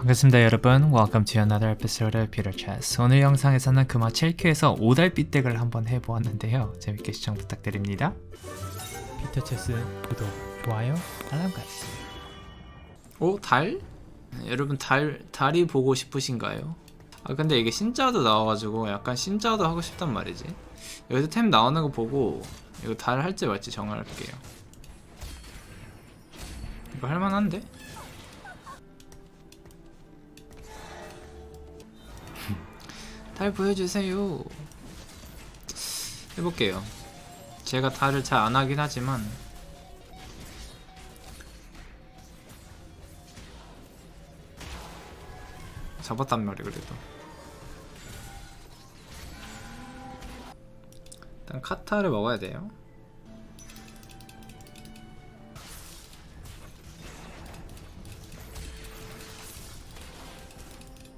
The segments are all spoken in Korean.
반갑습니다 여러분 Welcome to another episode of Peter Chess 오늘 영상에서는 금화 7큐에서 5달빛 덱을 한번 해보았는데요 재밌게 시청 부탁드립니다 피터 체스 구독, 좋아요, 알람까지 오? 달? 여러분 달, 달이 보고 싶으신가요? 아 근데 이게 신짜도 나와가지고 약간 신짜도 하고 싶단 말이지 여기서 템 나오는 거 보고 이거 달 할지 말지 정할게요 이거 할만한데? 달 보여주세요. 해볼게요. 제가 달을 잘 안 하긴 하지만 잡았단 말이 그래도. 일단 카타를 먹어야 돼요.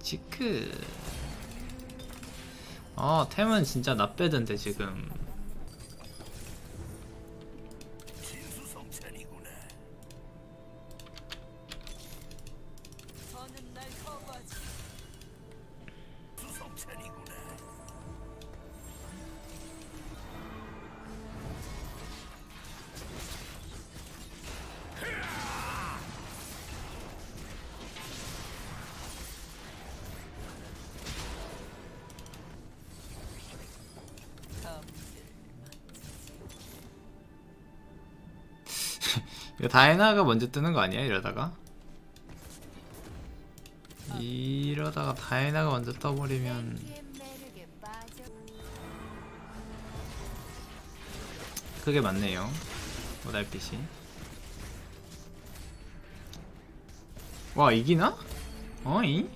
치크. 아 템은 진짜 나빼던데 지금 이거 다이나가 먼저 뜨는 거 아니야 이러다가 이러다가 다이나가 먼저 떠버리면. 그게 맞네요 모달빛이 와 이기나? 어이?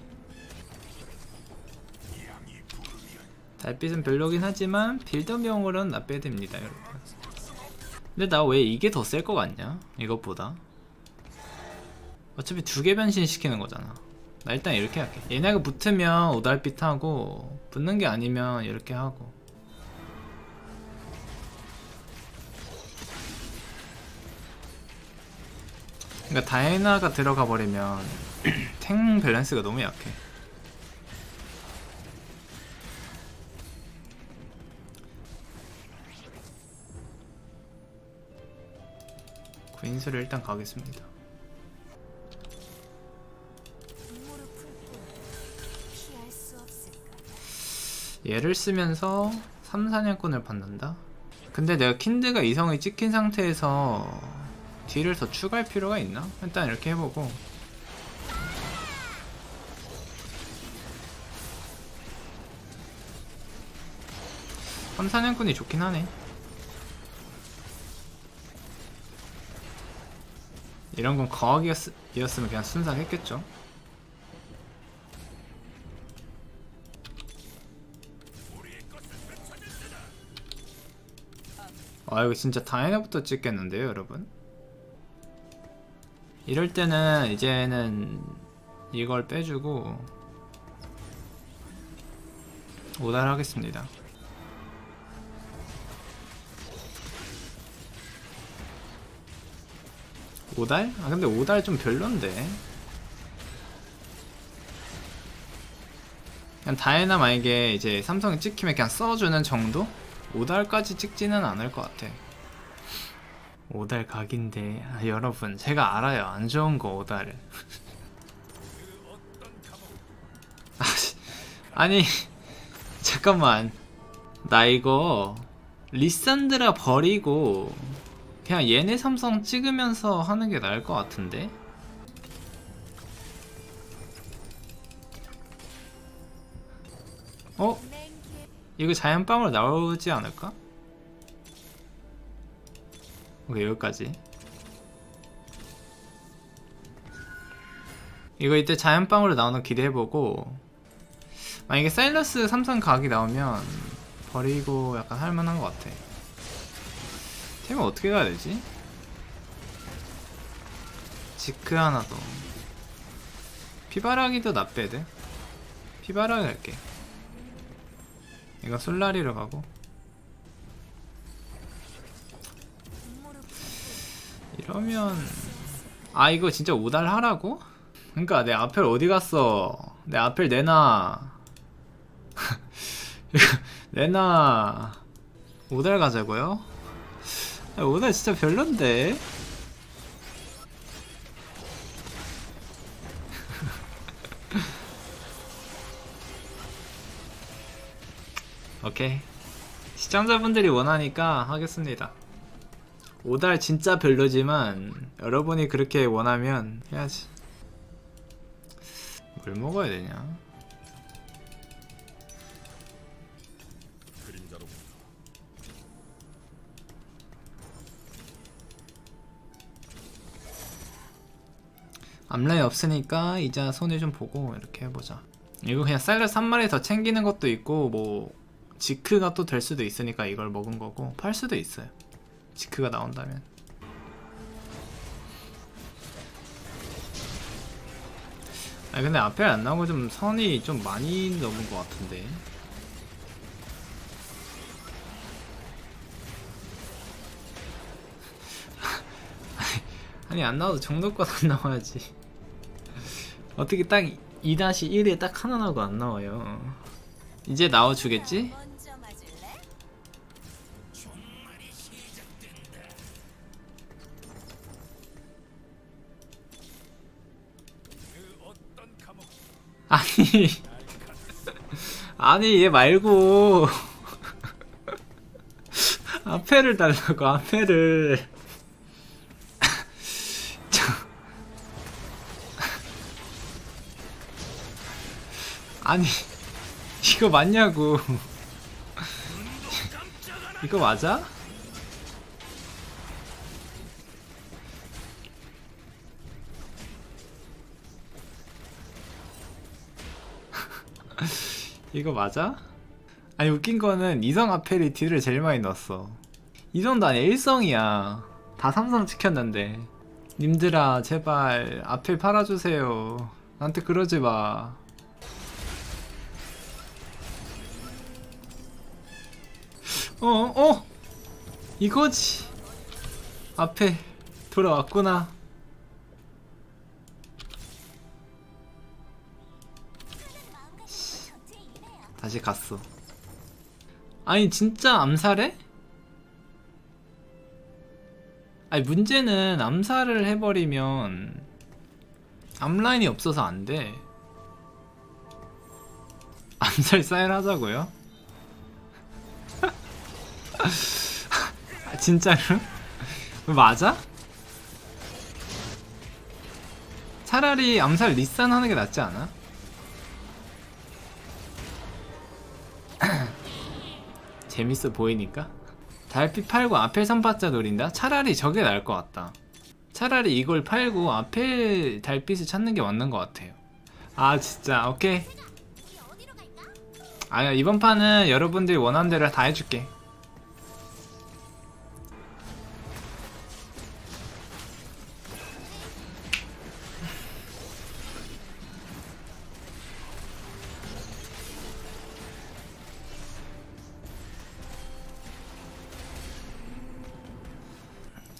달빛은 별로긴 하지만 빌더명으로는 나빼야 됩니다 여러분 근데 나 왜 이게 더 셀 것 같냐? 이것보다 어차피 두 개 변신시키는 거잖아 나 일단 이렇게 할게 얘네가 붙으면 오달빛 하고 붙는 게 아니면 이렇게 하고 그러니까 다이나가 들어가 버리면 탱 밸런스가 너무 약해. 구인수를 일단 가겠습니다. 얘를 쓰면서 3, 4년권을 받는다? 근데 내가 킨드가 이성이 찍힌 상태에서 딜을 더 추가할 필요가 있나? 일단 이렇게 해보고 삼 4년권이 좋긴 하네 이런 건 거학이었으면 그냥 순삭 했겠죠. 아 이거 진짜 다이나부터 찍겠는데요 여러분? 이럴 때는 이제는 이걸 빼주고 오달 하겠습니다 오달? 아 근데 오달 좀 별론데 그냥 다이나 만약에 이제 삼성이 찍히면 그냥 써주는 정도? 5달까지 찍지는 않을 것 같아. 5달 각인데 아, 여러분 제가 알아요 안 좋은 거 5달. 아, 씨. 아니 잠깐만 나 이거 리산드라 버리고 그냥 얘네 삼성 찍으면서 하는 게 나을 것 같은데. 어? 이거 자연빵으로 나오지 않을까? 오케이 여기까지 이거 이때 자연빵으로 나오는 거 기대해보고 만약에 사일러스 삼성 각이 나오면 버리고 약간 할만한 것 같아 템을 어떻게 가야 되지? 지크 하나 더 피바라기도 나빼드 피바라기 갈게 이거 솔라리로 가고 이러면 아 이거 진짜 오달 하라고? 그러니까 내 앞을 어디 갔어? 내 앞을 내놔. 내놔. 오달 가자고요? 아, 오달 진짜 별론데. 오케이. 시청자분들이 원하니까 하겠습니다. 오달 진짜 별로지만 여러분이 그렇게 원하면 해야지. 뭘 먹어야 되냐? 앞라인 없으니까 이제 손에 좀 보고 이렇게 해보자. 이거 그냥 사일러스 한 마리 더 챙기는 것도 있고 뭐 지크가 또 될 수도 있으니까 이걸 먹은 거고 팔 수도 있어요. 지크가 나온다면. 아 근데 앞에 안 나오고 좀 선이 좀 많이 넘은 것 같은데. 아니 안 나와도 정도껏 안 나와야지. 어떻게 딱 2-1에 딱 하나 나오고 안 나와요. 이제 나와주겠지? 아니 아니 얘 말고 앞에를 달라고 앞에를 아니 이거 맞냐고. 이거 맞아? 이거 맞아? 아니 웃긴 거는 이성 아펠이 딜을 제일 많이 넣었어. 이성도 아니야 일성이야. 다 삼성 찍혔는데. 님들아 제발 아펠 팔아주세요. 나한테 그러지 마 어, 어! 이거지. 앞에 돌아왔구나. 다시 갔어. 아니, 진짜 암살해? 아니, 문제는 암살을 해버리면 암라인이 없어서 안 돼. 암살 사인 하자고요? 아, 진짜로? 맞아? 차라리 암살 리산 하는 게 낫지 않아? 재밌어 보이니까? 달빛 팔고 앞에 선파자 노린다? 차라리 저게 나을 것 같다. 차라리 이걸 팔고 앞에 달빛을 찾는 게 맞는 것 같아요. 아 진짜 오케이. 아니야 이번 판은 여러분들이 원하는 대로 다 해줄게.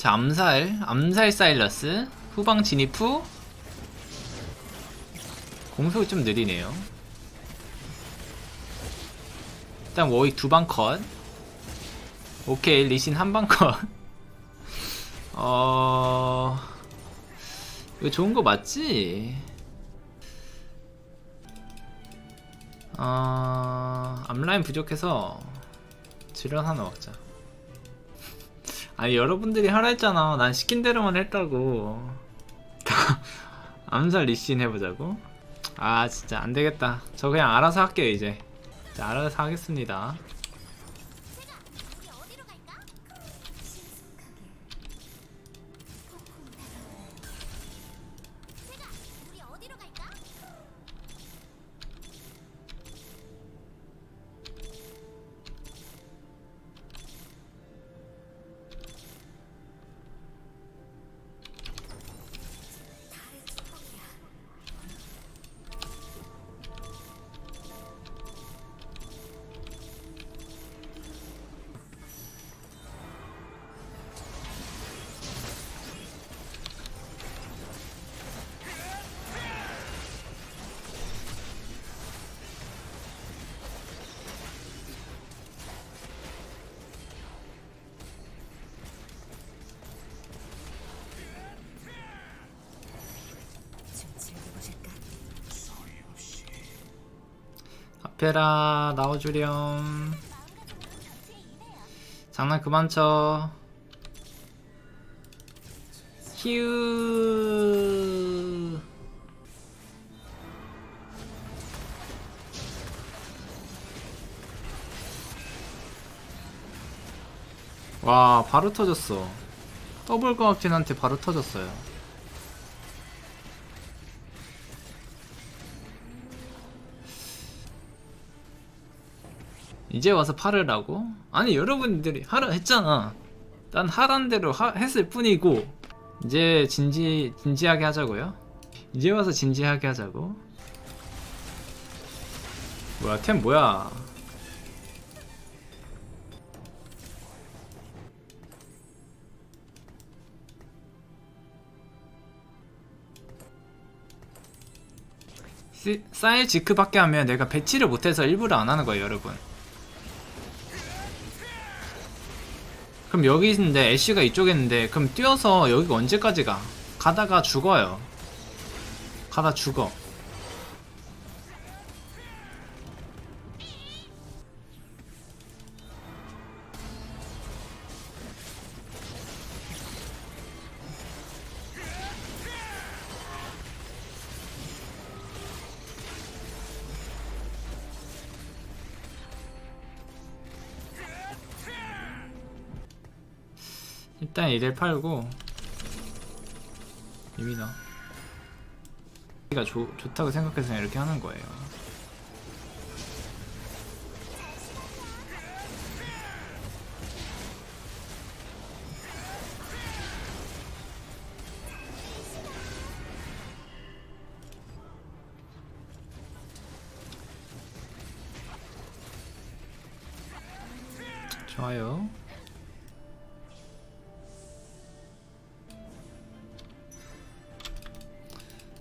자, 암살, 암살 사일러스, 후방 진입 후 공속이 좀 느리네요. 일단 워익 두방 컷. 오케이, 리신 한 방 컷. 어, 이거 좋은 거 맞지? 어, 앞라인 부족해서 질환 하나 먹자. 아니 여러분들이 하라 했잖아. 난 시킨 대로만 했다고. 암살 리신 해보자고? 아 진짜 안되겠다. 저 그냥 알아서 할게요 이제. 자, 알아서 하겠습니다 아페라 나와주렴. 장난 그만 쳐. 휴와 바로 터졌어. 더블 과학진한테 바로 터졌어요 이제 와서 팔으라고? 아니 여러분들이 하라 했잖아. 난 하란 대로 하- 했을 뿐이고 이제 진지 진지하게 하자고요. 이제 와서 진지하게 하자고. 뭐야 템 뭐야? 시- 사일 지크밖에 하면 내가 배치를 못해서 일부러 안 하는 거예요 여러분 그럼 여기 있는데 애쉬가 이쪽에 있는데 그럼 뛰어서 여기가 언제까지 가? 가다가 죽어요 가다 죽어 일단 이를 팔고 이미 나가 좋다고 생각해서 이렇게 하는 거예요. 좋아요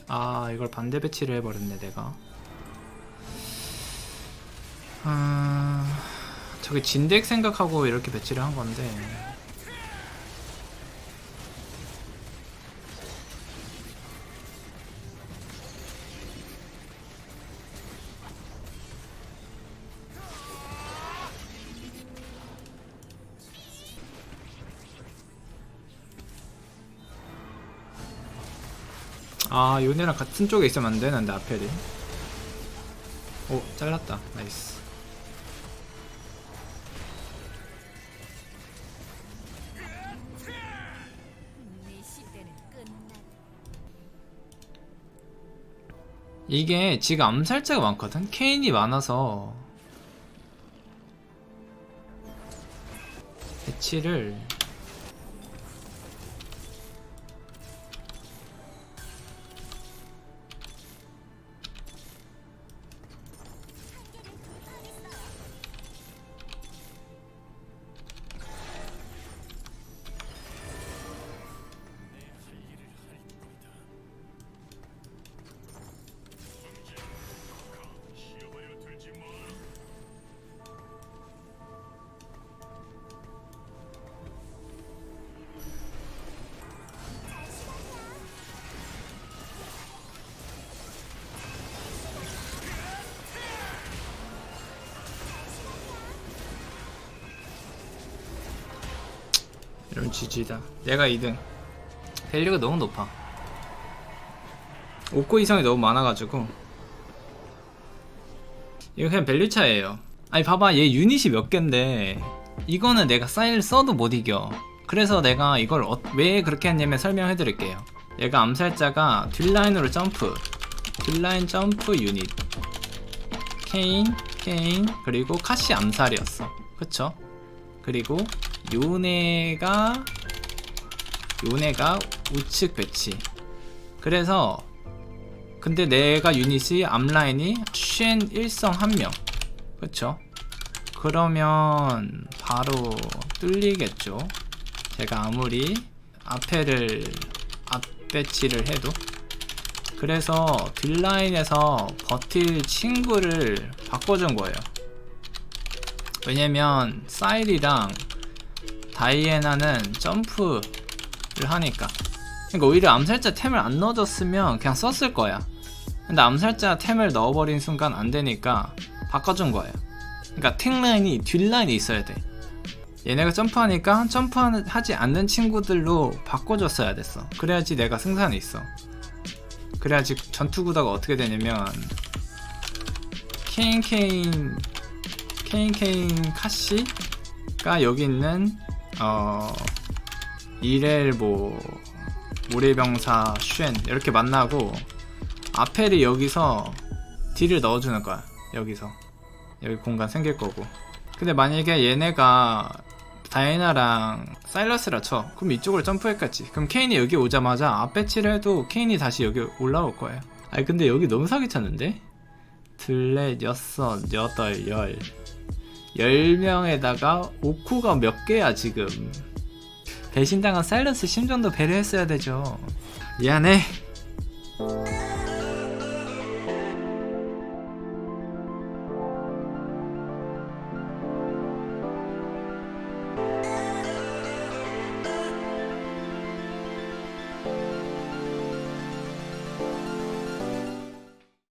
아 이걸 반대 배치를 해버렸네 내가. 아 저기 진덱 생각하고 이렇게 배치를 한 건데 아 요네랑 같은 쪽에 있으면 안 되는데 아펠이 오 잘랐다. 나이스. 이게 지금 암살자가 많거든? 케인이 많아서. 배치를 이러면 GG다. 내가 2등. 밸류가 너무 높아. 5코 이상이 너무 많아가지고. 이거 그냥 밸류 차예요. 아니 봐봐. 얘 유닛이 몇 갠데. 이거는 내가 사일 써도 못 이겨. 그래서 내가 이걸 어- 왜 그렇게 했냐면 설명해 드릴게요. 얘가 암살자가 뒷라인으로 점프. 뒷라인 점프 유닛. 케인 케인 그리고 카시 암살이었어. 그쵸? 그리고 요네가 요네가 우측 배치. 그래서 근데 내가 유닛이 앞라인이 쉔 1성 1명. 그쵸? 그러면 바로 뚫리겠죠. 제가 아무리 앞에를 앞배치를 해도. 그래서 뒷라인에서 버틸 친구를 바꿔준 거예요. 왜냐면 사일이랑 다이애나는 점프를 하니까 그러니까 오히려 암살자 템을 안 넣어줬으면 그냥 썼을 거야 근데 암살자 템을 넣어버린 순간 안 되니까 바꿔준 거예요. 그러니까 탱 라인이 뒷 라인에 있어야 돼. 얘네가 점프하니까 점프하지 않는 친구들로 바꿔줬어야 됐어. 그래야지 내가 승산이 있어. 그래야지 전투 구도가 어떻게 되냐면 케인 케인 케인 케인 카시가 여기 있는 어 이렐 뭐 모래병사 쉔 이렇게 만나고 아펠이 여기서 딜을 넣어주는 거야 여기서. 여기 공간 생길 거고. 근데 만약에 얘네가 다이나랑 사일러스라 쳐. 그럼 이쪽으로 점프했겠지. 그럼 케인이 여기 오자마자 앞배치를 해도 케인이 다시 여기 올라올 거예요. 아니 근데 여기 너무 사기쳤는데? 둘넷 여섯 여덟 열 10명에다가 오쿠가 몇 개야 지금? 배신당한 사일런스 심정도 배려했어야 되죠. 미안해